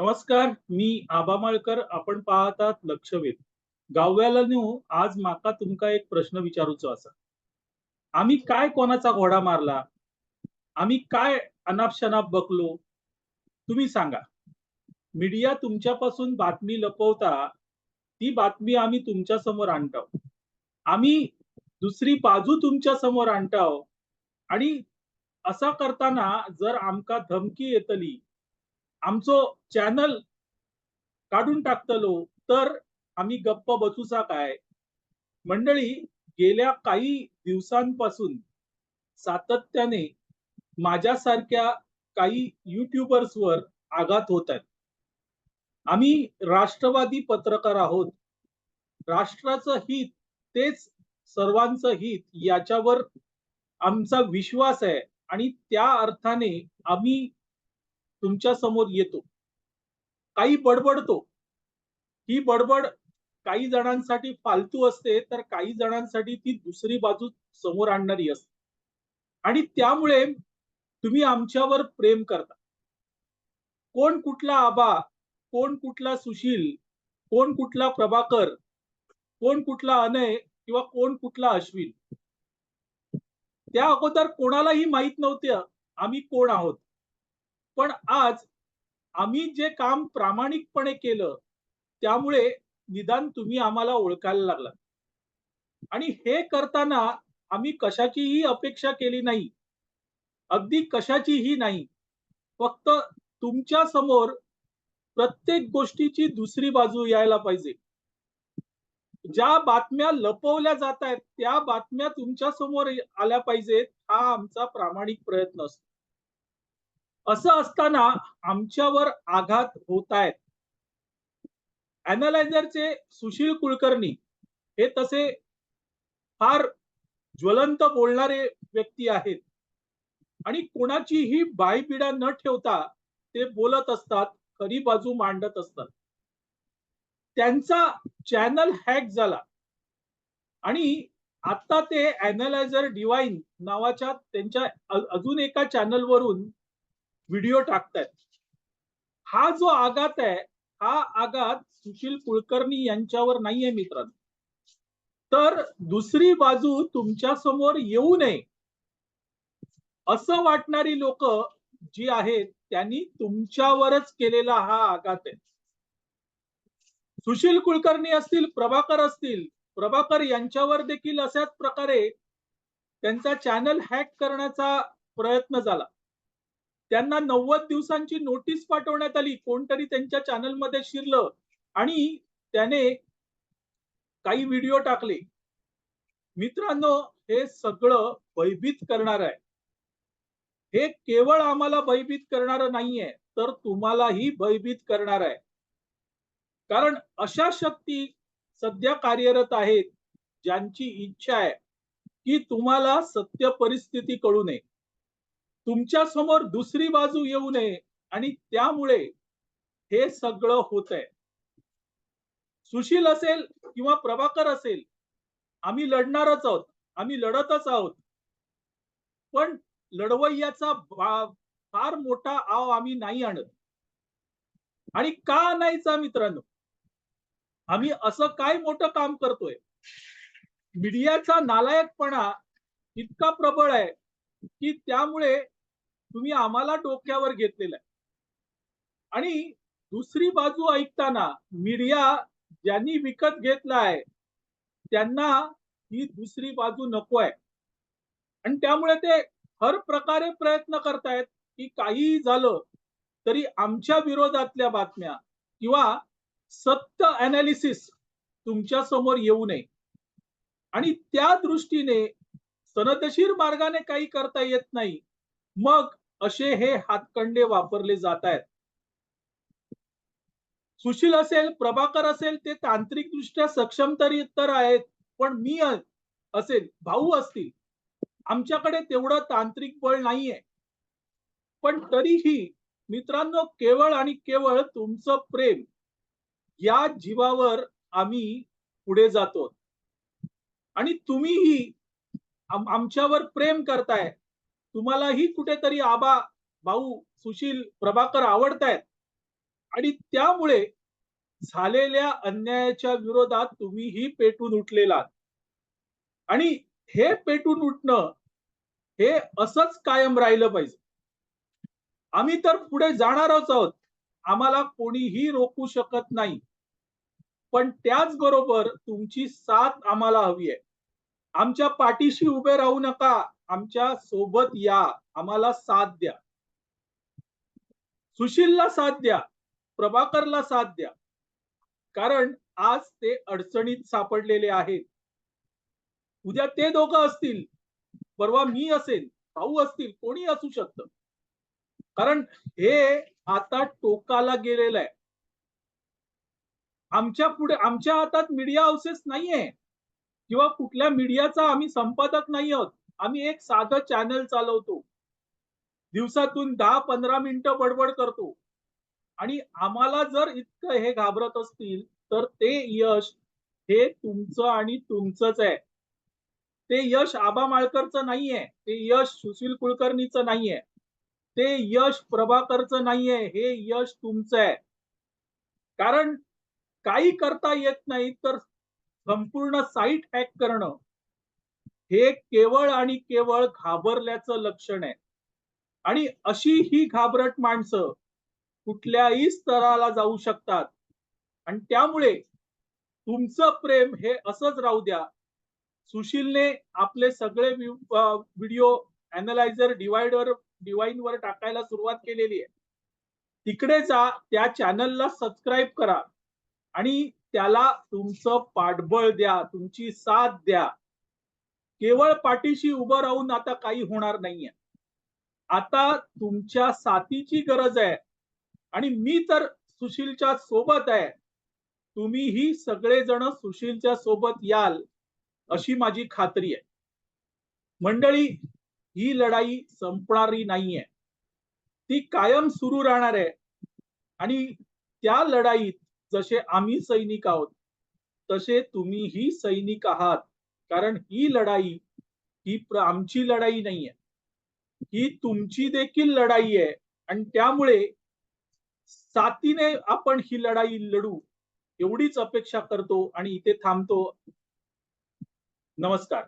नमस्कार मी आबामाळकर आपण पाहतात लक्षवेध. गावव्याला न्यू आज माका तुमका एक प्रश्न विचारूचो असा. आम्ही काय कोणाचा घोडा मारला? आम्ही काय अनाप शनाप बकलो? तुम्ही सांगा. मीडिया तुमच्यापासून बातमी लपवता ती बातमी आम्ही तुमच्यासमोर आणतो. आम्ही दुसरी बाजू तुमच्यासमोर आणतो. आणि असा करताना जर आमका धमकी येतली आमचो चॅनल काढून टाकतलो तर आम्ही गप्प बसूचा काय? मंडळी गेल्या काही दिवसांपासून सातत्याने माझ्यासारख्या काही युट्यूबर्सवर आघात होत आहेत. आम्ही राष्ट्रवादी पत्रकार आहोत. राष्ट्राचं हित तेच सर्वांचं हित याच्यावर आमचा विश्वास आहे. आणि त्या अर्थाने आम्ही तुमच्यासमोर येतो. काही बडबडतो. ही बडबड काही जणांसाठी फालतू असते तर काही जणांसाठी ती दुसरी बाजू समोर आणणारी असते. आणि त्यामुळे तुम्ही आमच्यावर प्रेम करता. कोण कुठला आबा कोण कुठला सुशील कोण कुठला प्रभाकर कोण कुठला अनय किंवा कोण कुठला अश्विन. त्या अगोदर कोणालाही माहीत नव्हत्या आम्ही कोण आहोत. पण आज आम्ही जे काम प्रामाणिकपणे केलं त्यामुळे निदान तुम्ही आम्हाला ओळखायला लागला आणि हे करताना आम्ही कशाचीही अपेक्षा केली नाही. अगदी कशाचीही नाही. फक्त तुमच्यासमोर प्रत्येक गोष्टीची दुसरी बाजू यायला पाहिजे. ज्या बातम्या लपवल्या जात आहेत त्या बातम्या तुमच्यासमोर आल्या पाहिजेत हा आमचा प्रामाणिक प्रयत्न असतो. असं असताना आमच्यावर आघात होत आहेत. अॅनालायझरचे सुशील कुलकर्णी हे तसे फार ज्वलंत बोलणारे व्यक्ती आहेत. आणि कोणाचीही बायपिडा न ठेवता ते बोलत असतात खरी बाजू मांडत असतात. त्यांचा चॅनल हॅक झाला. आणि आता ते अॅनालायझर डिवाइन नावाच्या त्यांच्या अजून एका चॅनलवरून व्हिडिओ टाकतायत. हा जो आघात आहे हा आघात सुशील कुलकर्णी यांच्यावर नाहीये मित्रांनो. तर दुसरी बाजू तुमच्यासमोर येऊ नये. असं वाटणारी लोक जी आहेत त्यांनी तुमच्यावरच केलेला हा आघात आहे. सुशील कुलकर्णी असतील प्रभाकर असतील प्रभाकर यांच्यावर देखील अशाच प्रकारे त्यांचा चॅनल हॅक करण्याचा प्रयत्न झाला. त्यांना नव्वद दिवसांची नोटीस पाठवण्यात आली. कोणतरी त्यांच्या चॅनलमध्ये शिरलं. आणि त्याने काही व्हिडिओ टाकले. मित्रांनो हे सगळं भयभीत करणार आहे. हे केवळ आम्हाला भयभीत करणार नाहीये तर तुम्हालाही भयभीत करणार आहे. कारण अशा शक्ती सध्या कार्यरत आहेत ज्यांची इच्छा आहे की तुम्हाला सत्य परिस्थिती कळू नये. तुमच्यासमोर दुसरी बाजू येऊ नये आणि त्यामुळे हे सगळं होत आहे सुशील असेल किंवा प्रभाकर असेल आम्ही लढणारच आहोत आम्ही लढतच आहोत. पण लढवय्याचा फार मोठा आव आम्ही नाही आणत. आणि का नाहीचा मित्रांनो? आम्ही असं काय मोठं काम करतोय? मीडियाचा नालायकपणा इतका प्रबळ आहे की त्यामुळे तुम्ही आम्हाला डोक्यावर घेतलेलं आहे. आणि दुसरी बाजू ऐकताना मीडिया ज्यांनी विकत घेतलाय त्यांना ही दुसरी बाजू नको आहे. आणि त्यामुळे ते हर प्रकारे प्रयत्न करतायत की काहीही झालं तरी आमच्या विरोधातल्या बातम्या किंवा सत्य अनालिसिस तुमच्यासमोर येऊ नये. आणि त्या दृष्टीने सनदशीर मार्गाने काही करता येत नाही मग असे हे हातकंडे वापरले जात आहेत सुशील असेल प्रभाकर असेल ते तांत्रिक दृष्ट्या सक्षम तरी तर आहेत पण मी असेल भाऊ असतील. आमच्याकडे तेवढं तांत्रिक बळ नाहीये. पण तरीही मित्रांनो केवळ आणि केवळ तुमचं प्रेम या जीवावर आम्ही पुढे जातो. आणि तुम्हीही आमच्यावर प्रेम करताय. तुम्हालाही कुठेतरी आबा भाऊ सुशील प्रभाकर आवडतायत. आणि त्यामुळे झालेल्या अन्यायाच्या विरोधात तुम्हीही पेटून उठलेला आणि हे पेटून उठणं हे असंच कायम राहिलं पाहिजे. आम्ही तर पुढे जाणारच आहोत. आम्हाला कोणीही रोखू शकत नाही. पण त्याचबरोबर तुमची साथ आम्हाला हवी आहे. आमच्या पाठीशी उभे राहू नका. आमच्यासोबत या. आम्हाला साथ द्या. सुशीलला साथ द्या. प्रभाकरला साथ द्या. कारण आज ते अडचणीत सापडलेले आहेत. उद्या ते दोघं असतील. परवा मी असेल भाऊ असतील कोणी असू शकतं. कारण हे आता टोकाला गेलेलं आहे. आमच्या पुढे आमच्या हातात मीडिया हाऊसेस नाहीये. किंवा कुठल्या मीडियाचा आम्ही संपादक नाही आहोत. आम्ही एक साधं चॅनल चालवतो. दिवसातून दहा पंधरा मिनिटं बडबड करतो. आणि आम्हाला जर इतकं हे घाबरत असतील तर ते यश हे तुमचं आणि तुमचंच आहे. ते यश आबा माळकरचं नाहीये. ते यश सुशील कुलकर्णीचं नाहीये. ते यश प्रभाकरचं नाहीये. हे यश तुमचं आहे. कारण काही करता येत नाही तर संपूर्ण साईट हॅक करणं हे केवळ आणि केवळ घाबरल्याचं लक्षण आहे. आणि अशी ही घाबरट माणसं कुठल्याही स्तराला जाऊ शकतात. आणि त्यामुळे तुमचं प्रेम हे असंच राहू द्या. सुशीलने आपले सगळे व्हिडिओ अनालायझर डिवाइडर डिवाइन वर टाकायला सुरुवात केलेली आहे. तिकडे जा त्या चॅनलला सबस्क्राईब करा. आणि त्याला तुमचं पाठबळ द्या तुमची साथ द्या. केवळ पाठीशी उभं राहून आता काही होणार नाहीये. आता तुमच्या साथीची गरज आहे आणि मी तर सुशीलच्या सोबत आहे. तुम्हीही सगळेजण सुशीलच्या सोबत याल अशी माझी खात्री आहे. मंडळी ही लढाई संपणारी नाहीये. ती कायम सुरू राहणार आहे आणि त्या लढाईत जसे आम्ही सैनिक आहोत तसे तुम्हीही सैनिक आहात. कारण ही लढाई ही आमची लढाई नाहीये. ही तुमची देखील लढाई आहे. आणि त्यामुळे साथीने आपण ही लढाई लढू एवढीच अपेक्षा करतो आणि इथे थांबतो. नमस्कार.